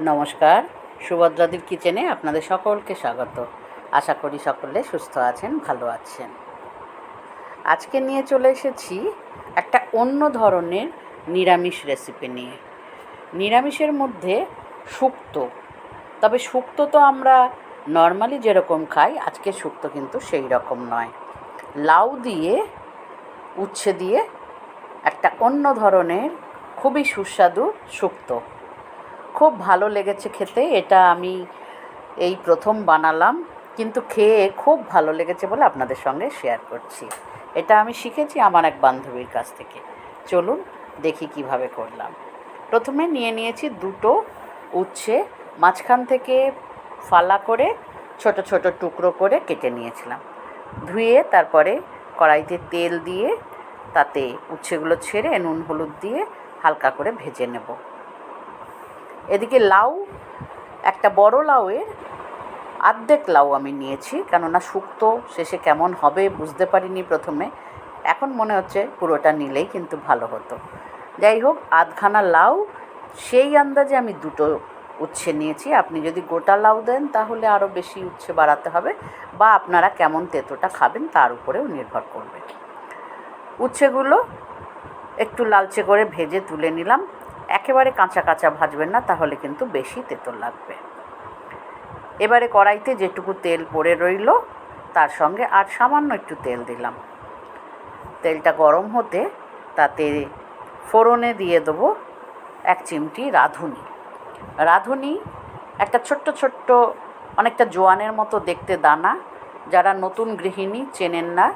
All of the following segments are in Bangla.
নমস্কার। সুভদ্রাদির কিচেনে আপনাদের সকলকে স্বাগত। আশা করি সকলে সুস্থ আছেন, ভালো আছেন। আজকে নিয়ে চলে এসেছি একটা অন্য ধরনের নিরামিষ রেসিপি নিয়ে। নিরামিষের মধ্যে শুক্তো। তবে শুক্তো তো আমরা নর্মালি যেরকম খাই, আজকে শুক্তো কিন্তু সেই রকম নয়। লাউ দিয়ে, উচ্ছে দিয়ে একটা অন্য ধরনের খুবই সুস্বাদু শুক্তো। খুব ভালো লেগেছে খেতে, এটা আমি এই প্রথম বানালাম। কিন্তু খেয়ে খুব ভালো লেগেছে বলে আপনাদের সঙ্গে শেয়ার করছি। এটা আমি শিখেছি আমার এক বান্ধবীর কাছ থেকে। চলুন দেখি কীভাবে করলাম। প্রথমে নিয়ে নিয়েছি দুটো উচ্ছে, মাঝখান থেকে ফালা করে ছোট ছোট টুকরো করে কেটে নিয়েছিলাম। ধুয়ে তারপরে কড়াইতে তেল দিয়ে তাতে উচ্ছেগুলো ছেড়ে নুন, হলুদ দিয়ে হালকা করে ভেজে নেব। এদিকে লাউ, একটা বড় লাউয়ের আর্ধেক লাউ আমি নিয়েছি, কেননা শুক্তো শেষে কেমন হবে বুঝতে পারিনি প্রথমে। এখন মনে হচ্ছে পুরোটা নিলেই কিন্তু ভালো হতো। যাই হোক, আধখানা লাউ, সেই আন্দাজে আমি দুটো উচ্ছে নিয়েছি। আপনি যদি গোটা লাউ দেন, তাহলে আরও বেশি উচ্ছে বাড়াতে হবে বা আপনারা কেমন তেঁতোটা খাবেন তার উপরেও নির্ভর করবে। উচ্ছেগুলো একটু লালচে করে ভেজে তুলে নিলাম। একেবারে কাঁচা কাঁচা ভাজবেন না, তাহলে কিন্তু বেশি তেঁতো লাগবে। এবারে কড়াইতে যেটুকু তেল পড়ে রইল, তার সঙ্গে আর সামান্য একটু তেল দিলাম। তেলটা গরম হতে তাতে ফোড়নে দিয়ে দেবো এক চিমটি রাঁধুনি। রাঁধুনি একটা ছোট্ট ছোট্ট, অনেকটা জোয়ানের মতো দেখতে দানা। যারা নতুন গৃহিণী চেনেন না,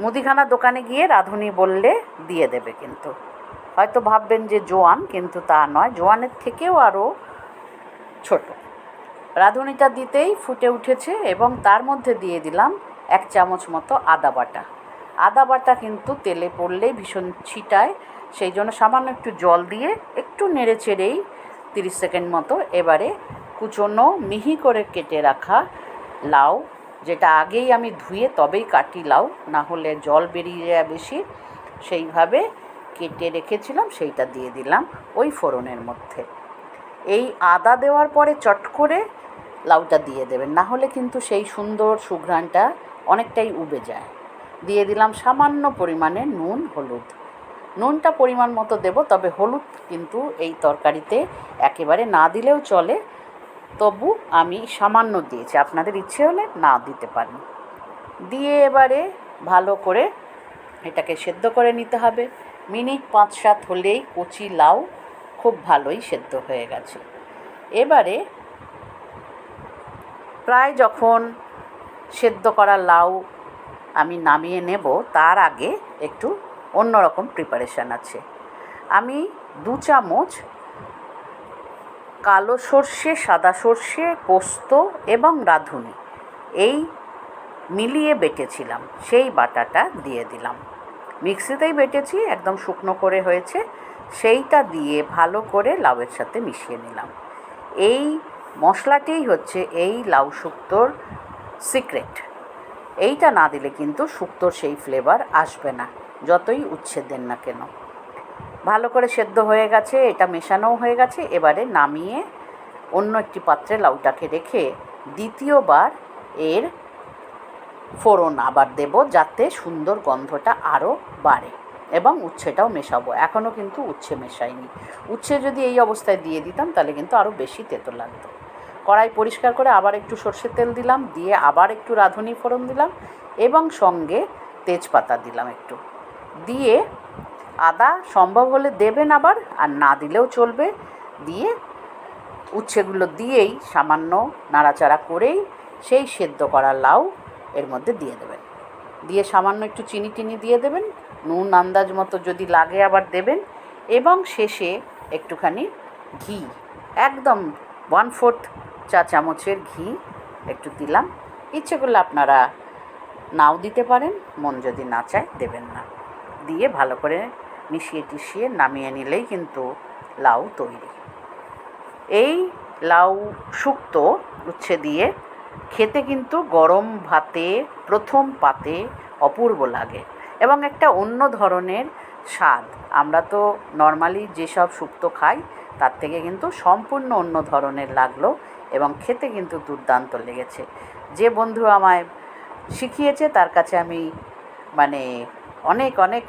মুদিখানা দোকানে গিয়ে রাঁধুনি বললে দিয়ে দেবে কিন্তু। হয়তো ভাববেন যে জোয়ান, কিন্তু তা নয়। জোয়ানের থেকেও আরও ছোট। রাঁধুনিটা দিতেই ফুটে উঠেছে এবং তার মধ্যে দিয়ে দিলাম এক চামচ মতো আদা বাটা। আদা বাটা কিন্তু তেলে পড়লেই ভীষণ ছিটায়, সেই জন্য সামান্য একটু জল দিয়ে একটু নেড়ে চেড়েই তিরিশ সেকেন্ড মতো এবারে কুচনো মিহি করে কেটে রাখা লাউ, যেটা আগেই আমি ধুয়ে তবেই কাটি লাউ, না হলে জল বেরিয়ে যায় বেশি। সেইভাবে কেটে রেখেছিলাম, সেইটা দিয়ে দিলাম ওই ফোড়নের মধ্যে। এই আদা দেওয়ার পরে চট করে লাউটা দিয়ে দেবেন, না হলে কিন্তু সেই সুন্দর সুঘ্রাণটা অনেকটাই উবে যায়। দিয়ে দিলাম সামান্য পরিমাণে নুন, হলুদ। নুনটা পরিমাণ মতো দেব, তবে হলুদ কিন্তু এই তরকারিতে একেবারে না দিলেও চলে। তবু আমি সামান্য দিয়েছি, আপনাদের ইচ্ছে হলে না দিতে পারেন। দিয়ে এবারে ভালো করে এটাকে সেদ্ধ করে নিতে হবে। মিনিট পাঁচ সাত হলেই কচি লাউ খুব ভালোই সেদ্ধ হয়ে গেছে। এবারে প্রায় যখন সেদ্ধ করা লাউ আমি নামিয়ে নেব, তার আগে একটু অন্যরকম প্রিপারেশান আছে। আমি দু চামচ কালো সর্ষে, সাদা সর্ষে, পোস্ত এবং রাঁধুনি এই মিলিয়ে বেটেছিলাম। সেই বাটাটা দিয়ে দিলাম। মিক্সিতেই বেটেছি, একদম শুকনো করে হয়েছে। সেইটা দিয়ে ভালো করে লাউয়ের সাথে মিশিয়ে নিলাম। এই মশলাটিই হচ্ছে এই লাউ শুক্তোর সিক্রেট। এইটা না দিলে কিন্তু শুক্তোর সেই ফ্লেভার আসবে না, যতই উচ্ছে দেন না কেন। ভালো করে সেদ্ধ হয়ে গেছে, এটা মেশানোও হয়ে গেছে। এবারে নামিয়ে অন্য একটি পাত্রে লাউটাকে রেখে দ্বিতীয়বার এর ফোড়ন আবার দেব, যাতে সুন্দর গন্ধটা আরও বাড়ে এবং উচ্ছেটাও মেশাবো। এখনও কিন্তু উচ্ছে মেশাইনি। উচ্ছে যদি এই অবস্থায় দিয়ে দিতাম, তাহলে কিন্তু আরও বেশি তেতো লাগতো। কড়াই পরিষ্কার করে আবার একটু সর্ষের তেল দিলাম, দিয়ে আবার একটু রাঁধুনি ফোড়ন দিলাম এবং সঙ্গে তেজপাতা দিলাম একটু। দিয়ে আদা সম্ভব হলে দেবেন আবার, আর না দিলেও চলবে। দিয়ে উচ্ছেগুলো দিয়েই সামান্য নাড়াচাড়া করেই সেই সেদ্ধ করা লাউ এর মধ্যে দিয়ে দেবেন। দিয়ে সামান্য একটু চিনি টিনি দিয়ে দেবেন নুন আন্দাজ মতো যদি লাগে আবার দেবেন এবং শেষে একটুখানি ঘি। একদম ওয়ান ফোর্থ চা চামচের ঘি একটু দিলাম। ইচ্ছে করলে আপনারা নাও দিতে পারেন, মন যদি না চায় দেবেন না। দিয়ে ভালো করে মিশিয়ে টিশিয়ে নামিয়ে নিলেই কিন্তু লাউ তৈরি। এই লাউ শুক্তো উচ্ছে দিয়ে খেতে কিন্তু গরম ভাতে প্রথম পাতে অপূর্ব লাগে। এবং একটা অন্য ধরনের স্বাদ। আমরা তো নর্মালি যেসব শুক্তো খাই, তার থেকে কিন্তু সম্পূর্ণ অন্য ধরনের লাগল এবং খেতে কিন্তু দুর্দান্ত লেগেছে। যে বন্ধু আমায় শিখিয়েছে, তার কাছে আমি মানে অনেক অনেক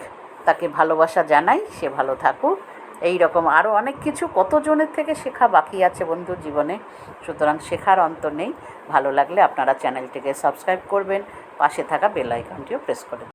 তাকে ভালোবাসা জানাই। সে ভালো থাকুক। এই রকম আরও অনেক কিছু কতজনের থেকে শেখা বাকি আছে বন্ধু জীবনে? সুতরাং শেখার অন্ত নেই। ভালো লাগলে আপনারা চ্যানেলটিকে সাবস্ক্রাইব করবেন। পাশে থাকা বেল আইকনটিও প্রেস করে